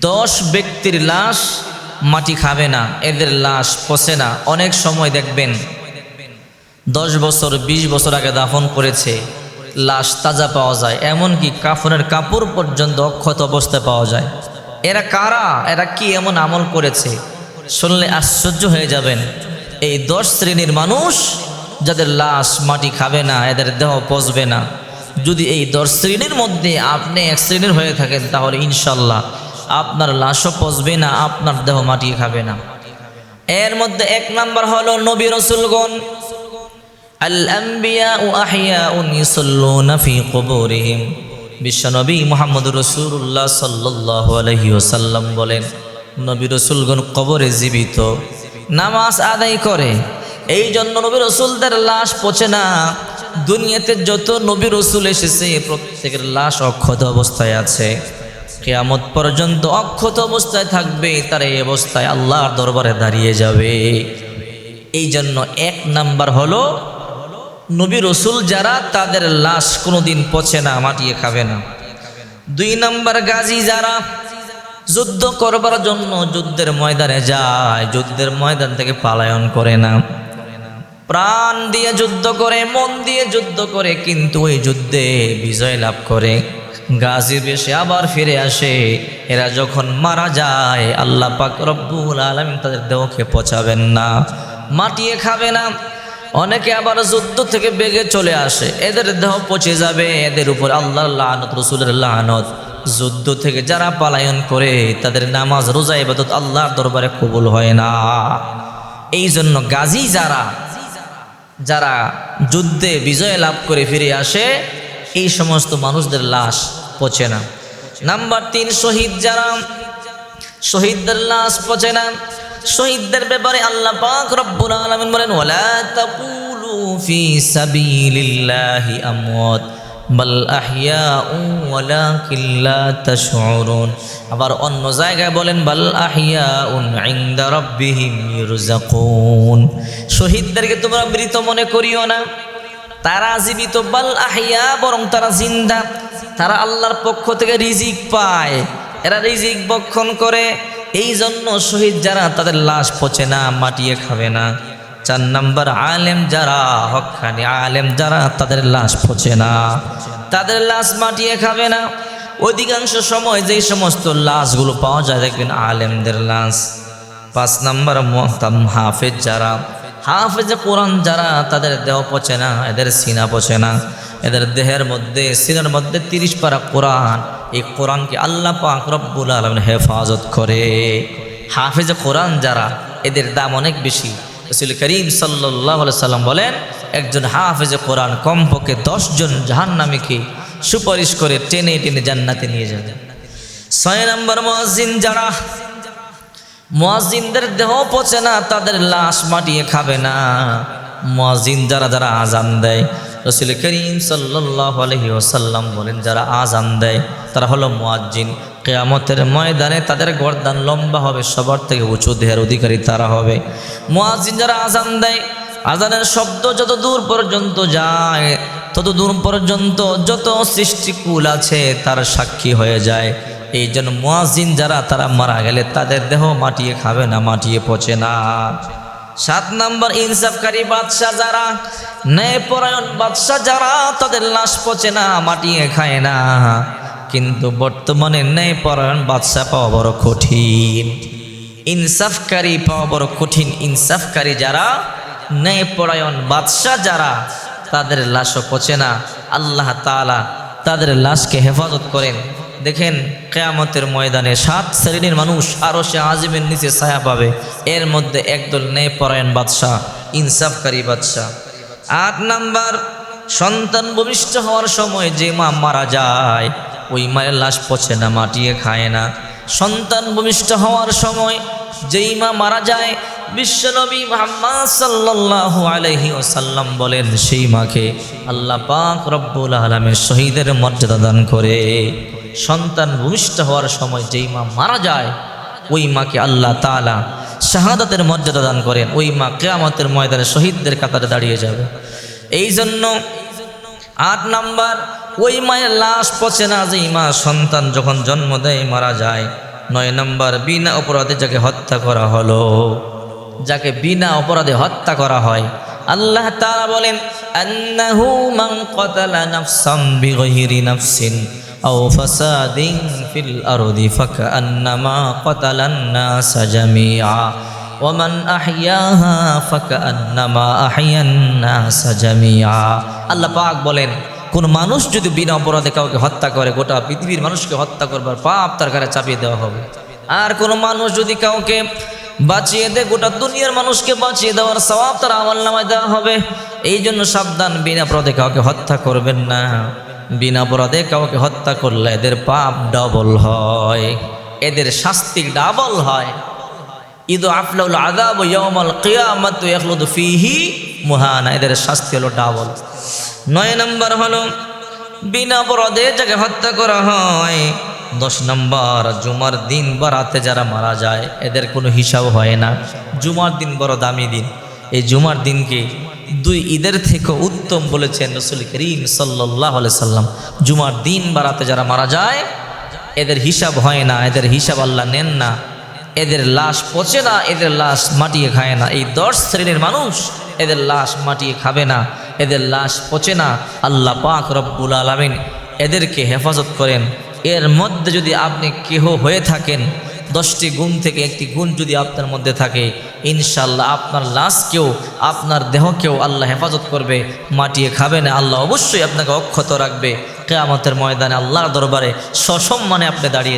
দশ ব্যক্তির লাশ মাটি খাবে না, এদের লাশ পচে না। অনেক সময় দেখবেন, দশ বছর ২০ বছর আগে দাফন করেছে, লাশ তাজা পাওয়া যায়, এমনকি কাফনের কাপড় পর্যন্ত অক্ষত অবস্থায় পাওয়া যায়। এরা কারা? এরা কি এমন আমল করেছে? শুনলে আশ্চর্য হয়ে যাবেন। এই দশ শ্রেণির মানুষ যাদের লাশ মাটি খাবে না, এদের দেহ পচবে না। যদি এই দশ শ্রেণির মধ্যে আপনি এক শ্রেণির হয়ে থাকেন, তাহলে ইনশাল্লাহ আপনার লাশও পচবে না, আপনার দেহ মাটি খাবে না। এর মধ্যে এক নাম্বার হলো নবী রসুলগণ বিশ্বনবী রসুল্লাহ বলেন জীবিত, নামাজ আদায় করে। এই জন্য রসুলদের লাশ পচে না। দুনিয়াতে যত নবী রসুল এসেছে, প্রত্যেকের লাশ অক্ষত অবস্থায় আছে। কেয়ামত পর্যন্ত অক্ষত অবস্থায় থাকবে, তার এই অবস্থায় আল্লাহর দরবারে দাঁড়িয়ে যাবে। এই জন্য এক নাম্বার হলো, নবী রসুল যারা, তাদের লাশ কোনোদিন পচে না, মাটিয়ে খাবে না। দুই নাম্বার গাজী যারা, যুদ্ধ করবার জন্য যুদ্ধের ময়দানে যায়, যুদ্ধের ময়দান থেকে পালায়ন করে না। প্রাণ দিয়ে যুদ্ধ করে, মন দিয়ে যুদ্ধ করে, কিন্তু ওই যুদ্ধে বিজয় লাভ করে। গাজীর বেশে আবার ফিরে আসে। এরা যখন মারা যায়, আল্লাহ পাক রব্বুল আলমিন তাদের দেহকে পচাবেন না, মাটিয়ে খাবে না। অনেকে আবার যুদ্ধ থেকে বেগে চলে আসে। এদের দেহ পচে যাবে। এদের উপর আল্লাহর লানত, রসুলের লানত। যুদ্ধ থেকে যারা পালায়ন করে, তাদের নামাজ, রোজা, ইবাদত আল্লাহর দরবারে কবুল হয় না। এই জন্য গাজী যারা যারা যুদ্ধে বিজয় লাভ করে ফিরে আসে এই সমস্ত মানুষদের লাশ পচে না। নাম্বার তিন, শহীদ যারা, শহীদদের লাশ পচে না। শহীদদের ব্যাপারে আল্লাহ পাক রব্বুল আলামিন বলেন, ওয়ালা তাকুলু ফি সাবিলিল্লাহি আমওয়াত, বাল আহইয়াউ ওয়ালাকিন লা তাশউরুন। আবার অন্য জায়গায় বলেন, বাল আহইয়াউন ইনদা রাব্বিহিম ইরজাকুন। শহীদদেরকে তোমরা মৃত মনে করিও না। তারা জীবিত, বাল আহিয়া বরং তারা জিন্দা। তারা আল্লাহর পক্ষ থেকে রিজিক পায়। এরা রিজিক বক্ষণ করে। এই জন্য শহীদ যারা, তাদের লাশ পচে না, মাটিয়ে খাবে না। চার নাম্বার আলেম যারা হকানি আলেম যারা, তাদের লাশ পচে না। তাদের লাশ মাটিয়ে খাবে না। অধিকাংশ সময় যেই সমস্ত লাশগুলো পাওয়া যায়, দেখবেন আলেমদের লাশ। পাঁচ নাম্বার মহতাম হাফেজ যারা হাফেজ কোরআন যারা, তাদের দেহ পচে না, এদের সিনা পচে না। এদের দেহের মধ্যে, সিনার মধ্যে তিরিশ পারা কোরআন, এই কোরআনকে আল্লাহ পাক আলমিন হেফাজত করে। হাফেজে কোরআন যারা, এদের দাম অনেক বেশি। রসুল করিম সাল্লাহ সাল্লাম বলেন, একজন হাফেজে কোরআন কমপক্ষে দশজন জাহান্নামীকে সুপারিশ করে টেনে টেনে জান্নাতে নিয়ে যাবে। ছয় নম্বর মহাজিন যারা মুয়াজিনদের দেহ পচে না, তাদের লাশ মাটিয়ে খাবে না। মুয়াজিন যারা যারা আজান দেয়, রসুল করিম আলহি ওসাল্লাম বলেন, যারা আজান দেয়, তারা হলো মুয়াজ্জিন। কেয়ামতের ময়দানে তাদের গর্দান লম্বা হবে, সবার থেকে উঁচু দেহের অধিকারী তারা হবে। মুয়াজ্জিন যারা আজান দেয় আজানের শব্দ যত দূর পর্যন্ত যায়, তত দূর পর্যন্ত যত সৃষ্টিকুল আছে, তার সাক্ষী হয়ে যায়। এই জন্য মুয়াজিন যারা, তারা মারা গেলে তাদের দেহ মাটিয়ে খাবে না, মাটিয়ে পচে না। সাত নম্বর, ইনসাফকারী বাদশাহ যারা, ন্যায়পরায়ণ বাদশাহ যারা, তাদের লাশ পচে না, মাটিয়ে খায় না। কিন্তু বর্তমানে ন্যায়পরায়ণ বাদশাহ পাওয়া বড় কঠিন। ইনসাফকারী পাওয়া বড় কঠিন ইনসাফকারী যারা, ন্যায়পরায়ণ বাদশাহ যারা, তাদের লাশও পচে না। আল্লাহ তাআলা তাদের লাশকে হেফাজত করেন। দেখেন কেয়ামতের ময়দানে সাত শ্রেণির মানুষ আরও সে আজিমের নিচে ছায়া পাবে। এর মধ্যে একদল ন্যায় পরায়ণ বাদশাহ, ইনসাফকারী বাদশাহ। আট নাম্বার, সন্তান ভূমিষ্ঠ হওয়ার সময় যে মা মারা যায়, ওই মায়ের লাশ পচে না, মাটিয়ে খায় না। সন্তান ভূমিষ্ঠ হওয়ার সময় যেই মা মারা যায়, বিশ্বনবী মোহাম্মদ সাল্লাল্লাহু আলাইহি ওসাল্লাম বলেন, সেই মাকে আল্লাহ পাক রব্বুল আলমের শহীদের মর্যাদা দান করে। সন্তান ভূমিষ্ঠ হওয়ার সময় যেই মা মারা যায়, ওই মাকে আল্লাহ তালা শাহাদাতের মর্যাদা দান করেন। ওই মা কেয়ামতের ময়দানে শহীদদের কাতারে দাঁড়িয়ে যাবে। এই জন্য আট নাম্বার, ওই মায়ের লাশ পচে না যেই মা সন্তান যখন জন্ম দেয় মারা যায়। নয় নম্বর, বিনা অপরাধে যাকে হত্যা করা হলো, যাকে বিনা অপরাধে হত্যা করা হয়, আল্লাহ তারা বলেন আও ফাসাদিন ফিল আরদি ফাকান্নামা ক্বাতালান নাসা জামিআ। ওমান আহইয়াহা ফাকান্নামা আহইয়ান নাসা জামিআ। আল্লাহ পাক বলেন, কোন মানুষ যদি বিনা অপরাধে কাউকে হত্যা করে, গোটা পৃথিবীর মানুষকে হত্যা করবার পাপ তার ঘরে চাপিয়ে দেওয়া হবে। আর কোন মানুষ যদি কাউকে বাঁচিয়ে দেয়, গোটা দুনিয়ার মানুষকে বাঁচিয়ে দেওয়ার সওয়াব তার আমল নামায় দেওয়া হবে। এই জন্য সাবধান, বিনা অপরাধে কাউকে হত্যা করবেন না। বিনা অপরাধে কাউকে হত্যা করলে এদের পাপ ডবল হয়। এদের শাস্তি ডাবল হয়। ঈদ আফলাউল আদাব ইয়ামাল কিয়ামত ইয়াখলুদ ফিহি মুহানা, এদের শাস্তি হলো ডাবল নয় নম্বর হলো, বিনা অপরাধে যাকে হত্যা করা হয়, দশ নম্বর, জুমার দিন বা রাতে যারা মারা যায়, এদের কোনো হিসাব হয় না। জুমার দিন বড় দামি দিন। এই জুমার দিনকে দুই ঈদের থেকে উত্তম বলেছেন রসুল করিম সাল্লাহ সাল্লাম। জুমার দিন বা রাতে যারা মারা যায়, এদের হিসাব হয় না, এদের হিসাব আল্লাহ নেন না। এদের লাশ পচে না, এদের লাশ মাটিয়ে খায় না। এই দশ শ্রেণির মানুষ এদের লাশ মাটিয়ে খাবে না, এদের লাশ পচে না। আল্লাহ পাক রব্বুল আলমিন এদেরকে হেফাজত করেন। এর মধ্যে যদি আপনি কেহ হয়ে থাকেন দশটি গুণ থেকে একটি গুণ যদি আপনার মধ্যে থাকে ইনশাল্লাহ আপনার লাশকেও, আপনার দেহকেও আল্লাহ হেফাজত করবে, মাটিয়ে খাবে না, আল্লাহ অবশ্যই আপনাকে অক্ষত রাখবে। কেয়ামতের ময়দানে আল্লাহর দরবারে সসম্মানে আপনি দাঁড়িয়ে